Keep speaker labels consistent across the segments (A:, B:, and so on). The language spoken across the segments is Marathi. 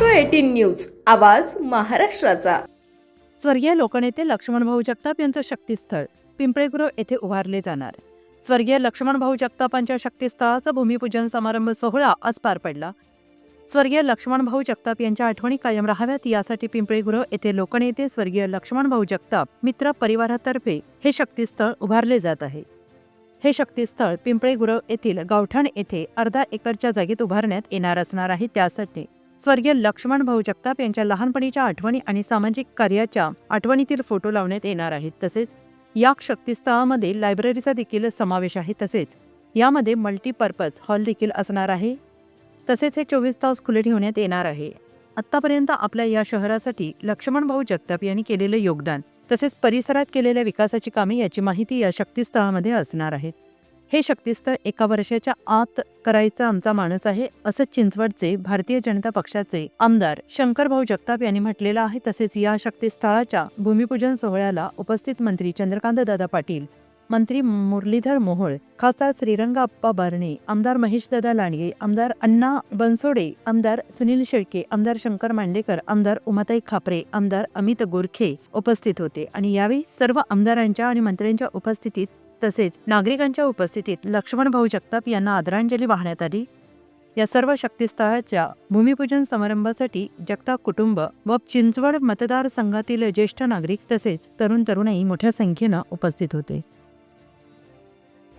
A: न्यूज आवाज महाराष्ट्राचा.
B: स्वर्गीय लोकनेते लक्ष्मणभाऊ जगताप यांचं शक्तीस्थळ पिंपळेगुरव येथे उभारले जाणार. स्वर्गीय लक्ष्मणभाऊ जगतापांच्या शक्तीस्थळाचा भूमिपूजन समारंभ सोहळा आज पार पडला. स्वर्गीय लक्ष्मण भाऊ जगताप यांच्या आठवणी कायम राहाव्यात यासाठी पिंपळेगुरव येथे लोकनेते स्वर्गीय लक्ष्मणभाऊ जगताप मित्र परिवारातर्फे हे शक्तीस्थळ उभारले जात आहे. हे शक्तीस्थळ पिंपळेगुरव येथील गावठाण येथे अर्धा एकरच्या जागेत उभारण्यात येणार असणार आहे त्यासाठी स्वर्गीय लक्ष्मण भाऊ जगताप यांच्या लहानपणीच्या आठवणी आणि सामाजिक कार्याच्या आठवणीतील फोटो लावण्यात येणार आहेत. तसेच या शक्तीस्थळामध्ये लायब्ररीचा देखील समावेश आहे. तसेच यामध्ये मल्टीपर्पज हॉल देखील असणार आहे. तसेच हे चोवीस तास खुले ठेवण्यात येणार आहे. आत्तापर्यंत आपल्या या शहरासाठी लक्ष्मण भाऊ जगताप यांनी केलेले योगदान तसेच परिसरात केलेल्या विकासाची कामे याची माहिती या शक्तीस्थळामध्ये असणार आहेत. हे शक्तीस्थळ एका वर्षाच्या आत करायचा आमचा माणूस आहे असं चिंचवडचे भारतीय जनता पक्षाचे आमदार शंकरभाऊ जगताप यांनी म्हटलेलं आहे. तसेच या शक्तीस्थळाच्या भूमिपूजन सोहळ्याला उपस्थित मंत्री चंद्रकांत दादा पाटील मंत्री मुरलीधर मोहोळ खासदार श्रीरंगाप्पा बारणे आमदार महेशदादा लांडगे आमदार अण्णा बनसोडे आमदार सुनील शेळके आमदार शंकर मांडेकर आमदार उमाताई खापरे आमदार अमित गोरखे उपस्थित होते. आणि यावेळी सर्व आमदारांच्या आणि मंत्र्यांच्या उपस्थितीत तसेच नागरिकांच्या उपस्थितीत लक्ष्मण भाऊ जगताप यांना आदरांजली वाहण्यात आली. या सर्व शक्तीस्थळाच्या भूमिपूजन समारंभासाठी जगताप कुटुंब व चिंचवड मतदारसंघातील ज्येष्ठ नागरिक तसेच तरुण तरुणाई मोठ्या संख्येनं उपस्थित होते.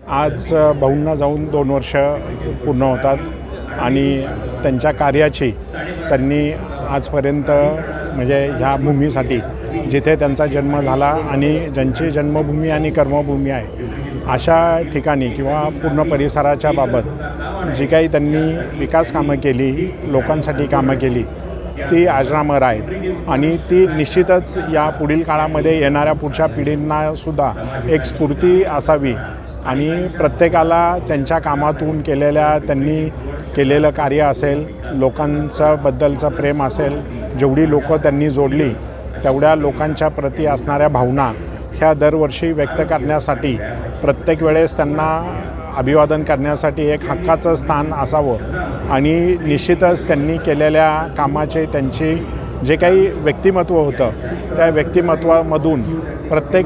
C: आज भाऊंना जाऊन दोन वर्ष पूर्ण होतात आणि त्यांच्या कार्याची त्यांनी आजपर्यंत म्हणजे ह्या भूमीसाठी जिथे त्यांचा जन्म झाला आणि ज्यांची जन्मभूमी आणि कर्मभूमी आहे अशा ठिकाणी किंवा पूर्ण परिसराच्या बाबत जी काही त्यांनी विकास कामं केली लोकांसाठी कामं केली ती आजरामर आहेत. आणि ती निश्चितच या पुढील काळामध्ये येणाऱ्या पुढच्या पिढींनासुद्धा एक स्फूर्ती असावी आणि प्रत्येकाला त्यांच्या कामातून केलेल्या त्यांनी केलेलं कार्य असेल लोकांचं बद्दलचं प्रेम असेल जेवढी लोकं त्यांनी जोडली तेवढ्या लोकांच्या प्रती असणाऱ्या भावना ह्या दरवर्षी व्यक्त करण्यासाठी प्रत्येक वेळेस त्यांना अभिवादन करण्यासाठी एक हक्काचं स्थान असावं. आणि निश्चितच त्यांनी केलेल्या कामाचे त्यांची जे काही व्यक्तिमत्व होतं त्या व्यक्तिमत्वामधून प्रत्येक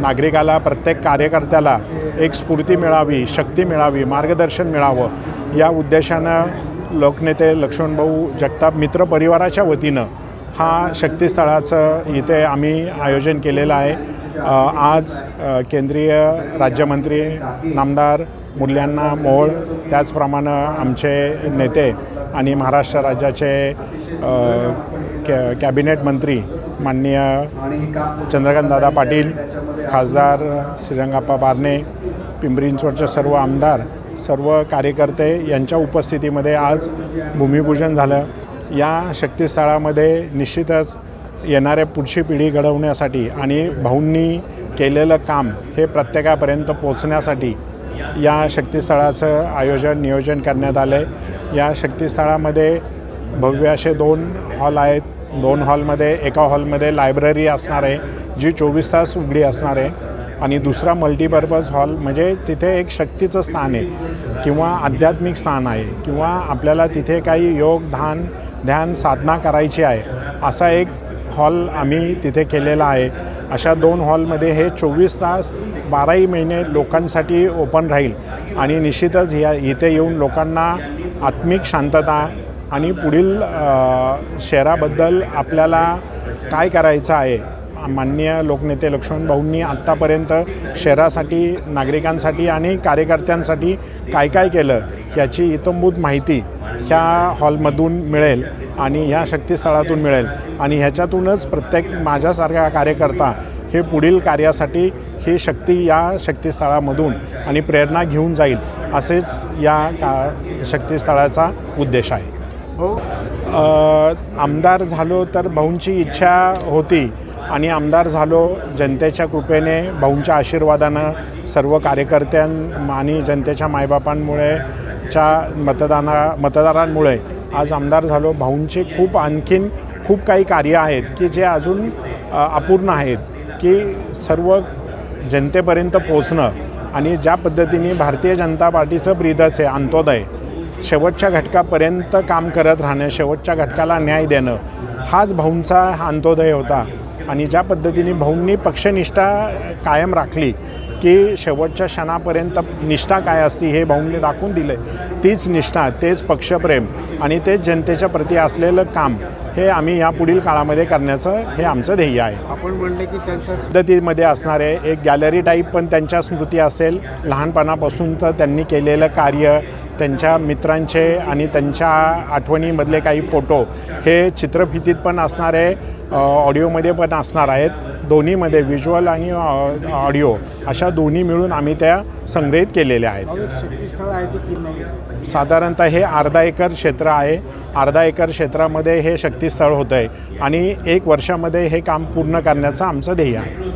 C: नागरिकाला प्रत्येक कार्यकर्त्याला एक स्फूर्ती मिळावी शक्ती मिळावी मार्गदर्शन मिळावं या उद्देशानं लोकनेते लक्ष्मणभाऊ जगताप मित्र परिवाराच्या वतीनं हा शक्तीस्थळाचं इथे आम्ही आयोजन केलेलं आहे. आज केंद्रीय राज्यमंत्री नामदार मुल्यांना मोळ त्याचप्रमाणे आमचे नेते आणि महाराष्ट्र राज्याचे कॅ कॅबिनेट मंत्री माननीय चंद्रकांतदादा पाटील खासदार श्रीरंगाप्पा बारणे पिंपरींचोडचे सर्व आमदार सर्व कार्यकर्ते यांच्या उपस्थितीमध्ये आज भूमिपूजन झालं. या शक्तीस्थळामध्ये निश्चितच येणाऱ्या पुढची पिढी घडवण्यासाठी आणि भाऊंनी केलेलं काम हे प्रत्येकापर्यंत पोचण्यासाठी या शक्तीस्थळाचं आयोजन नियोजन करण्यात आलं आहे या शक्तीस्थळामध्ये भव्य असे दोन हॉल आहेत. दोन हॉलमध्ये एका हॉलमध्ये लायब्ररी असणार आहे जी चोवीस तास उघडी असणार आहे. आणि दुसरा मल्टीपर्पज हॉल म्हणजे तिथे एक शक्तीचं स्थान आहे किंवा आध्यात्मिक स्थान आहे किंवा आपल्याला तिथे काही योग ध्यान ध्यान साधना करायची आहे असा एक हॉल आम्ही तिथे केलेला आहे. अशा दोन हॉलमध्ये हे चोवीस तास बाराही महिने लोकांसाठी ओपन राहील आणि निश्चितच या इथे येऊन लोकांना आत्मिक शांतता आणि पुढील शहराबद्दल आपल्याला काय करायचं आहे माननीय लोकनेते लक्ष्मण भाऊंनी आत्तापर्यंत शहरासाठी नागरिकांसाठी आणि कार्यकर्त्यांसाठी काय काय केलं याची इतंभूत माहिती ह्या हॉलमधून मिळेल आणि ह्या शक्तीस्थळातून मिळेल. आणि ह्याच्यातूनच प्रत्येक माझ्यासारखा कार्यकर्ता हे पुढील कार्यासाठी ही शक्ती या शक्तीस्थळामधून आणि प्रेरणा घेऊन जाईल असेच या का शक्तीस्थळाचा उद्देश आहे. अ, आमदार झालो तर भाऊंची इच्छा होती. आणि आमदार झालो जनतेच्या कृपेने भाऊंच्या आशीर्वादानं सर्व कार्यकर्त्यां आणि जनतेच्या मायबापांमुळे च्या मतदाना मतदारांमुळे आज आमदार झालो. भाऊंचे खूप आणखीन खूप काही कार्य आहेत की जे अजून अपूर्ण आहेत की सर्व जनतेपर्यंत पोचणं आणि ज्या पद्धतीने भारतीय जनता पार्टीचं ब्रीदच आहे अंत्योदय शेवटच्या घटकापर्यंत काम करत राहणं शेवटच्या घटकाला न्याय देणं हाच भाऊंचा अंत्योदय होता. आणि ज्या पद्धतीने भाऊंनी पक्षनिष्ठा कायम राखली की शेवटच्या क्षणापर्यंत निष्ठा काय असती हे भाऊंनी दाखवून दिलं तीच निष्ठा तेच पक्षप्रेम आणि तेच जनतेच्या प्रती असलेलं काम हे आम्ही या पुढील काळामध्ये करण्याचं हे आमचं ध्येय आहे.
D: आपण म्हणले की त्यांचा
C: पद्धतीमध्ये असणारे एक गॅलरी टाईप पण त्यांच्या स्मृती असेल. लहानपणापासून तर त्यांनी केलेलं कार्य त्यांच्या मित्रांचे आणि त्यांच्या आठवणीमधले काही फोटो हे चित्रफितीत पण असणारे ऑडिओमध्ये पण असणार आहेत. दोन्हीमध्ये व्हिज्युअल आणि ऑडिओ अशा दोन्ही मिळून आम्ही त्या संग्रहित केलेल्या आहेत. साधारणतः हे अर्धा एकर क्षेत्र आहे. अर्धा एकर क्षेत्रामध्ये हे शक्तीस्थळ होतं आहे आणि एक वर्षामध्ये हे काम पूर्ण करण्याचं आमचं ध्येय आहे.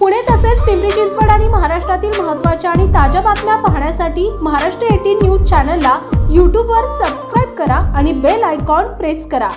E: पुणे तसेच पिंपरी चिंचवड आणि महाराष्ट्रातील महत्त्वाच्या आणि ताज्या बातम्या पाहण्यासाठी महाराष्ट्र एटीन न्यूज चॅनलला यूट्यूबवर सबस्क्राईब करा आणि बेल आयकॉन प्रेस करा.